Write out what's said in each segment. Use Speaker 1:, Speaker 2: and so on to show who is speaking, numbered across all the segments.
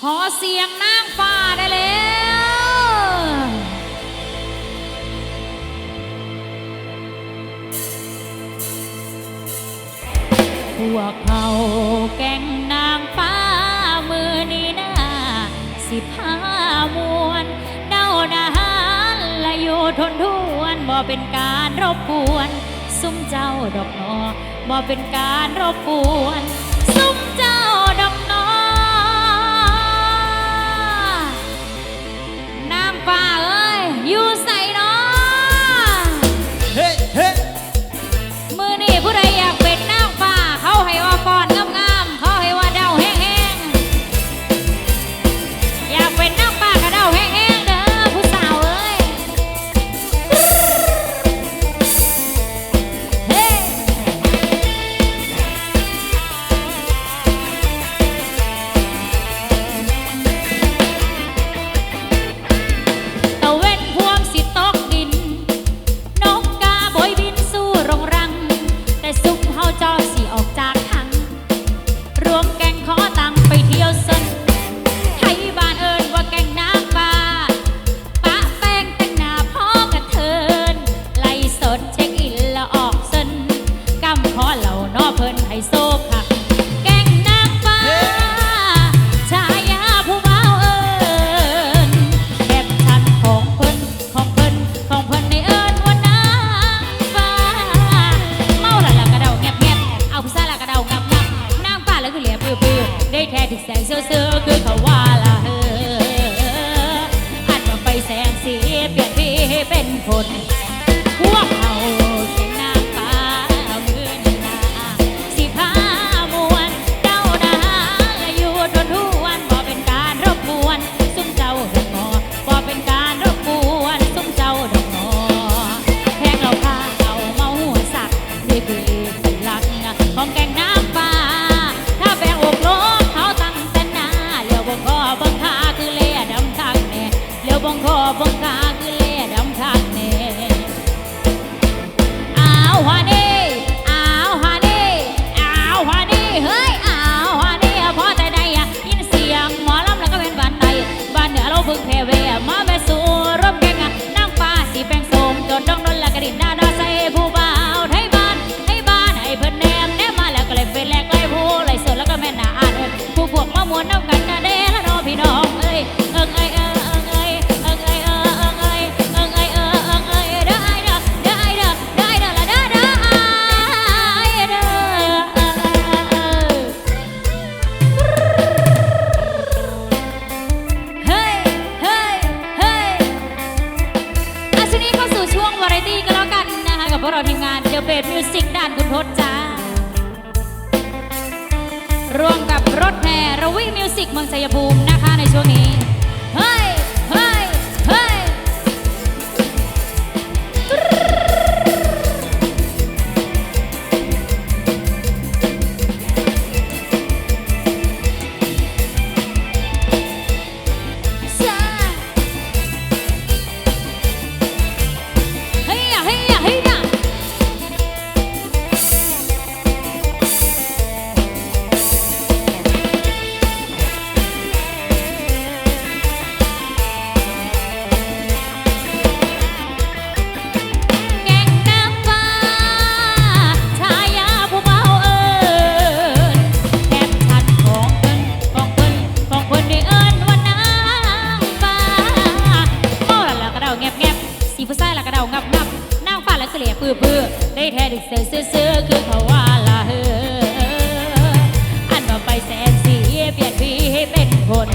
Speaker 1: ขอเสียงนางฟ้าได้แล้วพวกเขาแก่งนางฟ้ามือนี้นาสิพามวนเด้านาหละอยู่ทนทวนบ่เป็นการรบกวน ซุ้มเจ้าดอกนอบ่เป็นการรบกวน นนะเด้ละน้อพี่น้อง ได้แท้ดึกเสือซื้อคือเขาว่าละเฮออันว่าไปแสนสีเปลี่ยนพี่ให้เป็นคน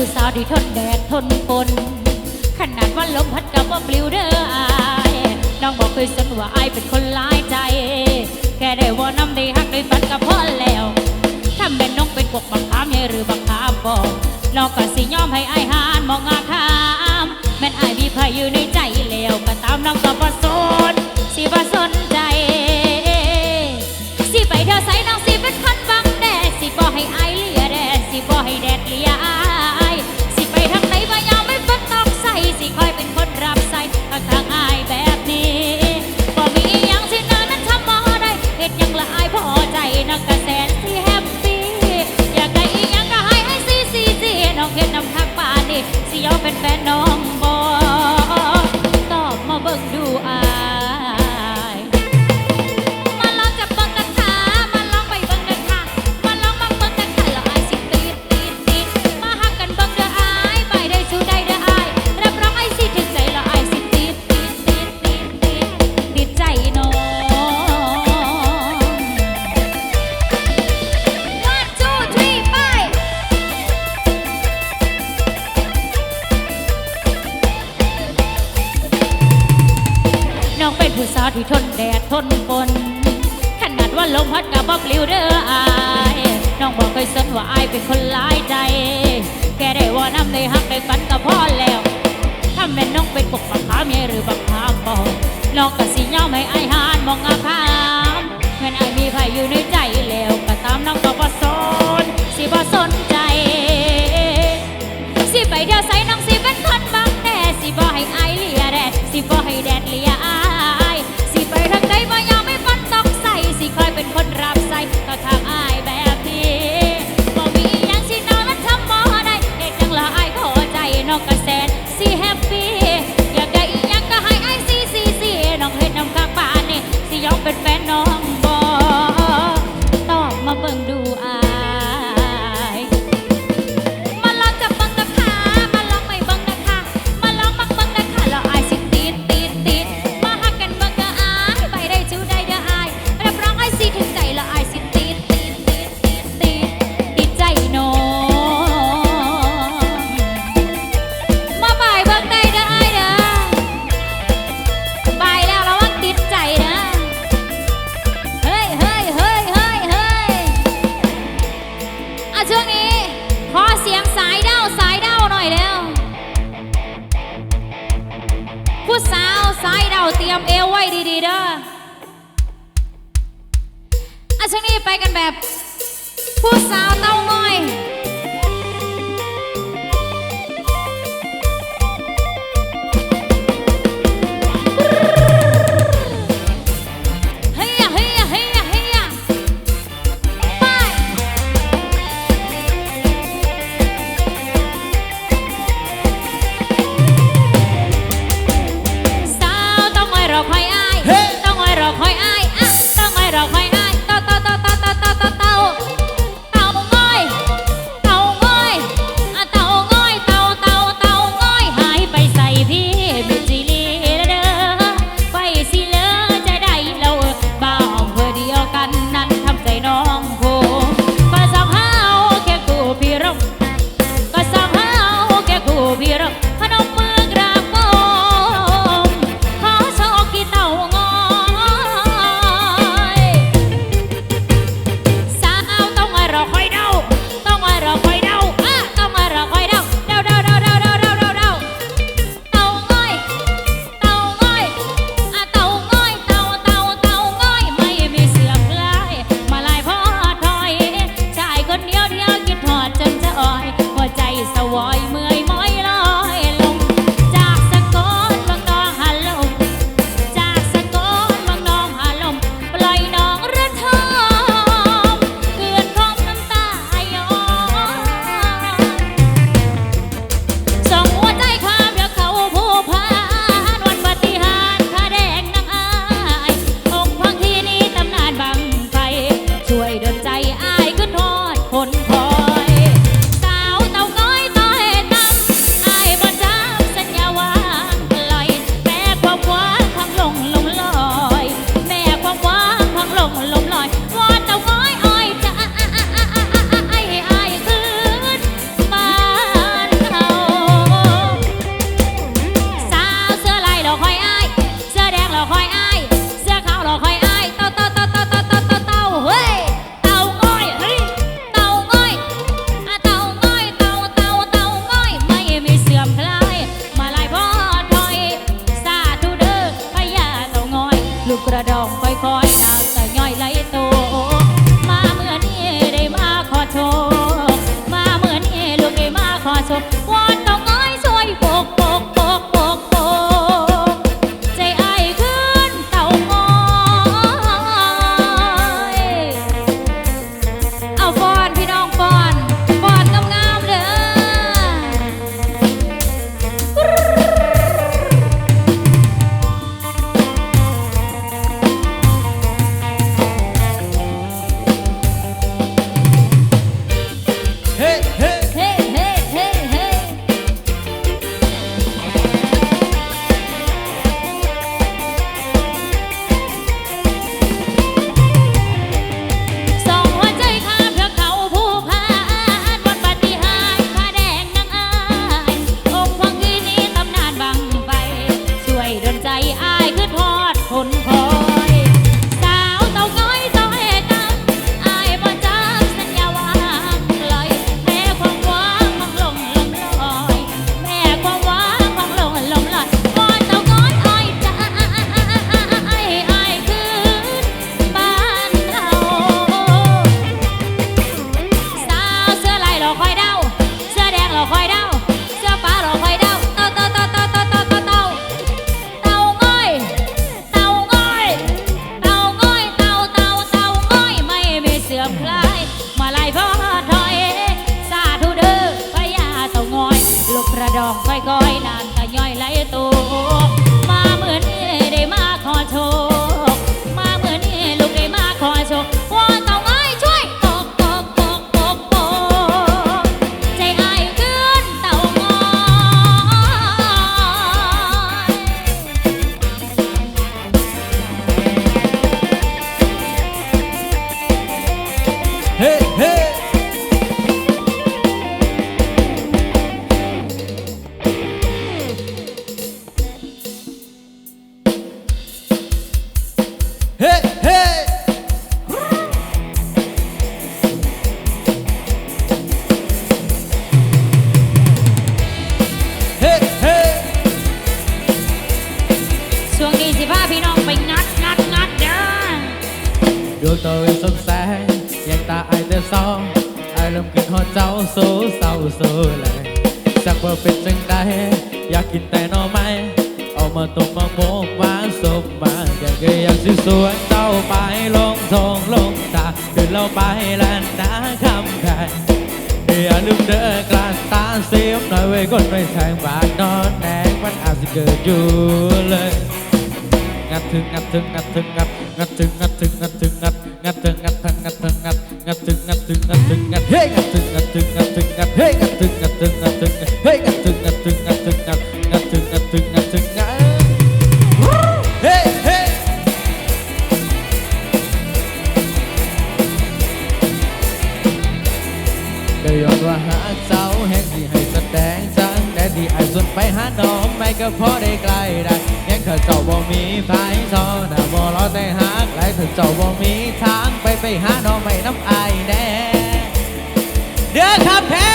Speaker 1: ผู้สาวที่ทนแดดทนฝนขนาดว่าลมพัดกับว่าปลิวเด้ออายน้องบอกเคยสนว่าอายเป็นคนร้ายใจ แค่ได้ว่าน้ำได้หักได้ฟันกับพ่อแล้วถ้าแม่น้องเป็นพวกบักขามใหญ่หรือบักขามบอกน้องก็สิยอมให้อายหานมองอาคามแม่นอายมีภัยอยู่ในใจแล้วก็ตามน้องก็บ่สนสิบ่สนใจสิไปเธอใส่น้องสิเป็นคนบังแดดสิบ่ให้อายเลียแดดสิบ่ให้แดดเลีย เป็นผู้สาวที่ทนแดดทนฝนขนาดว่าลมพัดกับบ่ปลิวเด้ออายน้องบอกเคยสนว่าอายเป็นคนหลายใจแค่ได้ว่าน้ำได้หักได้ฝันก็พอแล้วถ้าแม่น้องเป็นปกปักขามใหญ่หรือบักขามบอกน้องก็สิยอมให้อายหานมองอาคามแม่นอายมีใครอยู่ในใจแล้วก็ตามน้องก็บ่สนสิบ่สนใจ สิไปเดียวใส่น้องสิเป็นคนบังแดดสิบ่ให้อายเลียแดดสิบ่ให้แดดเลีย อะช่วงนี้ขอเสียงสายเด้าสายเด้าหน่อยเร็วผู้สาวสายเด้าเตรียมเอวไว้ดีๆเด้ออะช่วงนี้ไปกันแบบ ผู้สาวเต้าง้อย
Speaker 2: สียมหน่อยไว้ก้นไม่แทงบาดนอนแดงมันอาจจะเกิดอยู่เลยงัดถึงงัดถึงงัด เด้อครับแพ้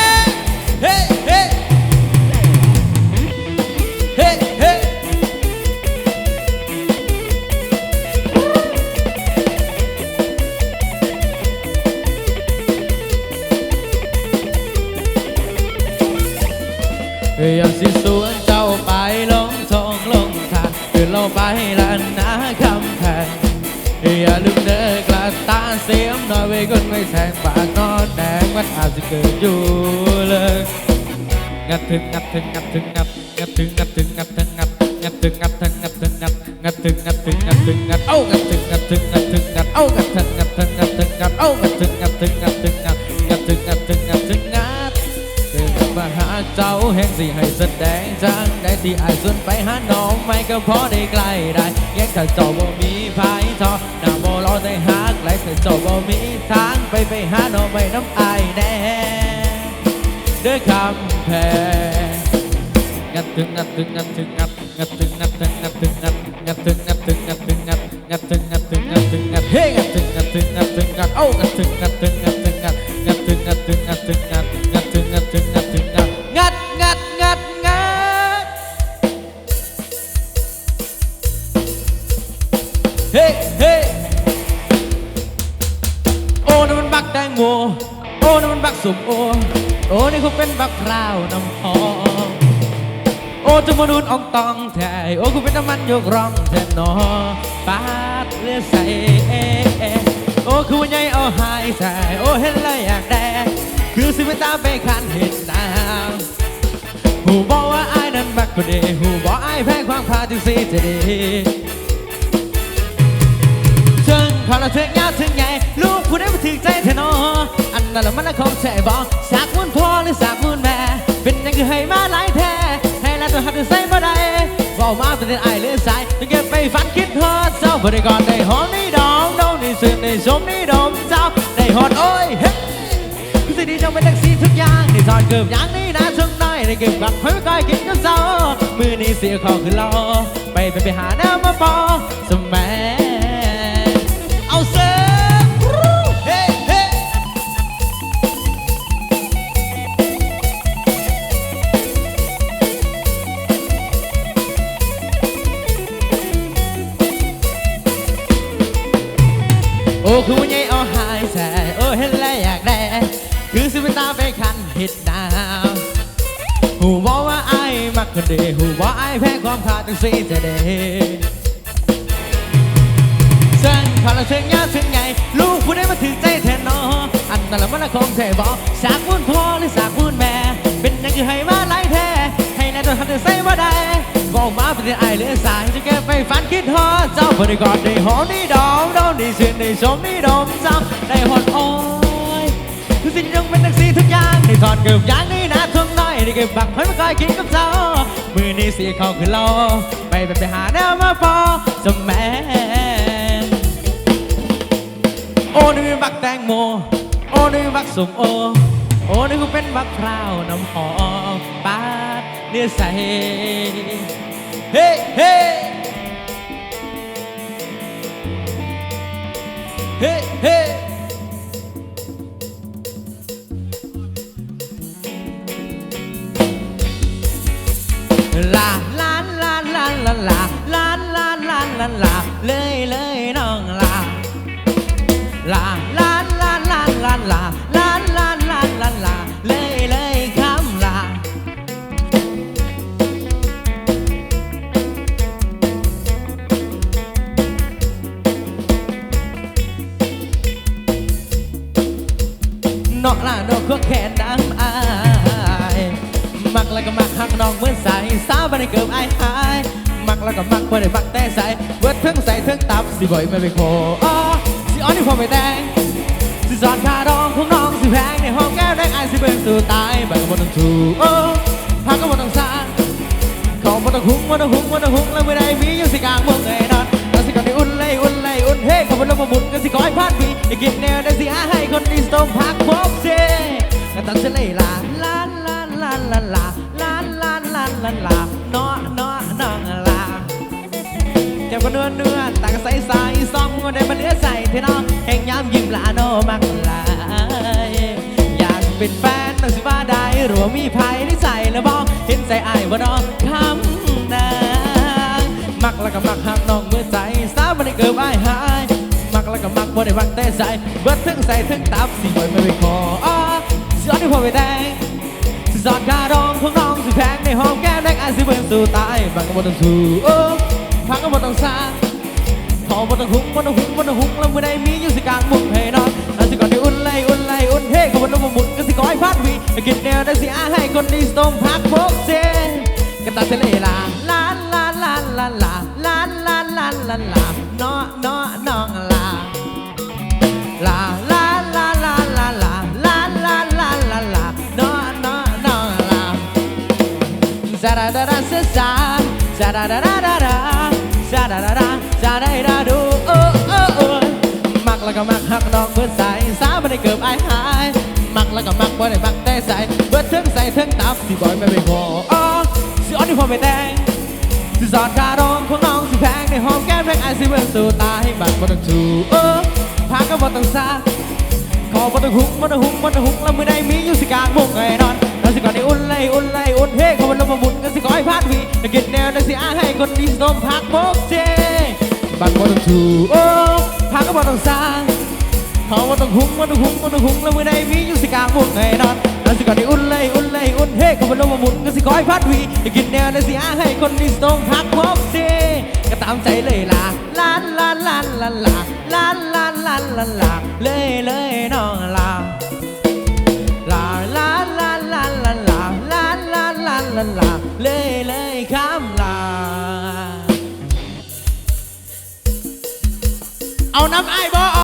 Speaker 2: ถึงงัดถึงงัดถึงงัดงัดถึงงัดถึงงัดถึงงัดงัดถึงงัดถึงงัดถึงงัดงัดถึงงัดถึงงัดถึงงัดเอ้างัดถึงงัดถึงงัดถึงงัดเอ้างัดถึงงัดถึงงัดถึงงัดเอ้างัดถึงงัดถึงงัดถึงงัดงัดถึงงัดถึงงัดถึงงัดเดินมาหาเจ้าแห่งสิให้แสดงจังได้ที่ไอ้ส่วนไปหาน้องไม่ก็พอได้ใกล้ได้แยกถ้าเจ้าบ่มีไฟทอหน้าบ่รอได้หักไหลถ้าเจ้าบ่มีทางไปไปหาน้องไม่น้ำอายแน่ ด้วยคำแพงงัดถึงงัดถึงงัดถึงงัดงัดถึงงัดถึงงัดถึงงัดงัดถึงงัดถึงงัดถึงงัดงัดถึงงัดถึงงัดถึงงัดเฮ้งัดถึงงัดถึงงัดถึงงั โอ้นี่คงเป็นบักพร้าวน้ำหอมโอ้จะมานูนอองตองแท้โอ้คุณเป็นน้ำมันยกร่องแทนนอปาดเลือดใส่โอ้คือวันใหญ่เอาหายใส่โอ้เห็นแล้วอยากแดงคือสิไปตามไปคันเห็นดาวหูบอกว่าไอ้นั้นบักคนดีหูบอกไอ้แพ้ความพาจึงสีจะดีถึงความระทึกยาวถึงใหญ่ลูกผู้ได้มาถึงใจเธอนอ อันนั้นละมันละคงแท้บอกสากมุนพ่อหรือสากมุนแม่ เป็นยังคือให้มาหลายแท้ให้ละตัวหัดใส่บ่ได้บอกมาเป็นไอายเลือดสายต้องเก็บไปฝันคิดฮอดเจ้าบริกรได้หอมนี่ดองดองนี่ซึ้งได้ชมนี่ดมเจ้าได้ฮอดโอ้ยเฮ้คือสิ่งที่จงเป็นแท็กซี่ทุกอย่างได้สอนเกือบอย่างนี้นะทุกน้อยได้เก็บกลับเพื่อก้อยกินกับเจ้ามือนี้เสียขอคือรอไปไปไปหาแนวมาปอสมัย ไอ้ายมักคนดีหูบอกไอ้ายแพ้ความขาดตั้งสี่จะเดฉันขอละเชิงยาเชิงใหญ่ลูกผู้ใดมาถือใจแทนนออันนั้นละมันละคงใช่บอกสากมุ่นพ่อหรือสากมุ่นแม่ เป็นยังคือให้มาไล่แท้ให้นายโดนทำแต่ใส่ว่าได้บอกมาเป็นไอเหลือสายจะแก้ไปฝันคิดฮอดเจ้าบริกรได้หอมนี่ดอมดอมนี่ชื่นได้ชมนี่ดมจำได้หอดอ้ย คือสิ่งยังเป็นนักสีทุกอย่างในถอดเกือบยางนี่นะทุ่งน้อยนี่เก็บบักให้มาคอยกินกับเจ้ามือนี้สีเขาคือเราไปไปไปหาแนวมาพอจะแม่โอ้นี่เป็นบักแตงโม โอ้นี่เป็นบักสมโอ โอ้นี่คือเป็นบักพร้าวน้ำหอมปาดเนื้อใสเฮ้เฮ้เฮ้เฮ้ นลาล้านล้านล้านล้านลาเลยเลยน้องลาลาล้านล้านล้านล้านลาล้านล้านล้านล้านลาเลยเลยคำลานองลาน้องก็แค่น้ำอายมักแล้วก็มักหักน้องเหมือนสายสาวบันเกิบอายหาย มักแล้วก็มักบ่ได้มักแต่ใสเบิดเทิงใสเทิงตับสิบ่อยไม่ไปโคอ้อสิอ้อนที่พอไม่แต่งสิสอนคาดองของน้องสิแพงในห้องแก้วแดงไอ้สิเบิ่งสู่ตายบัดก็บ่ต้องถูกโอ้พักก็บ่ต้องสร้างของบ่ต้องหุงบ่ต้องหุงบ่ต้องหุงแล้วเมื่อใดมีอยู่สิกลางเมืองไอ้นอนแล้วสิก่อนได้อุ่นเลยอุ่นเลยอุ่นเฮ้ขบวนลมมาหมุนก็สิขอให้พลาดพีอย่ากินแนวได้สิหาให้คนดีสตอมพักพบเจก็ตัดเสลยลาลาลาลาลาลาลาลาลาลาลาเนาะเนาะน้องลา ก็เนื้อเนื้อต่างใส่ใส่ซองได้มาเหลือใส่เทน้องแห่งยามยิ้มลาโนมักลายอยากเป็นแฟนต้องสิว่าได้หรือว่ามีภัยได้ใส่แล้วบอกเห็นใจอายว่าน้องคำนางมักแล้วก็มักหักน้องเมื่อใส่สาวมันได้เกิดอ้ายหายมักแล้วก็มักบ่ได้มักแต่ใส่เบิดทั้งใส่ทั้งตับสิบ่อยไม่ไปขออ้อสิอ้อนที่พอไปแต่งสิสอนการองของน้องสิแพงในห้องแก้มแดงอาจสิเบิ่งสู่ตายบางก็บ่ต้องสู้ พังก็บ่ต้องซาขอบ่ต้องหุงบ่ต้องหุงบ่ต้องหุงแล้วเมื้อใดมีอยู่สิกลางมุกให้นอนแล้วสิก่อนที่อุ่นไล่อุ่นไล่อุ่นเฮ้ก็บ่ต้องมาหมุนก็สิขอให้พัดวีกินแนวได้สิอาให้คนดีสตมพักพกเจก็ตัดเสลลาลาลาลาลาลาลาลาลาลาลาเนาะเนาะน้องลาลา ก็มักหักน้องเบิดใส่สาวไม่ได้เกิบไอ้หายมักแล้วก็มักบ่ได้มักแต่ใส่เบิดเทิงใส่เทิงตับสิบ่อยไม่ไปพออ๋อสิอ้อนที่พอไปแต่งสิสอนคารองของน้องสิแพงในหอมแก้มแรงไอายสิเบิ่งสู่ตาให้บักบ่ต้องชูเออพาก็บ่ต้องซาขอบ่ต้องหุงบ่ต้องหุงบ่ต้องหุงแล้วมื้อใดมีอยู่สิกลางมุกไอ้นอนแล้วสิก่อนได้อุ่นเลยอุ่นเลยอุ่นเฮ้ขอบ่ลงมาหมุนก็สิขอให้พาดวีแต่กินแนวได้สิอาให้คนดีสมพักโมกเจบักบ่ต้องชูเออพาก็บ่ต้องซา เขาว่าต้องหุงมว่าต้องหุงมว่าต้องหุงแล้วเมื่อใดมีอยู่สิกลางวงไงนั้นนั่นสิก่อนได้อุ่นเลยอุ่นเลยอุ่นเฮ้ก็มันลงมาหมุนก็สิคอยพัดวีอย่ากินแนวในสิอาให้คนนี้สต้งพักพบสิก็ตามใจเลยล่ะล้านล้านล้านล้านลาล้านล้านล้านล้านลาเลยเลยน้องลาลาล้านล้านล้านล้านลาล้านล้านล้านล้านลาเลยเลยข้ามลาเอาน้ำไอ้บ่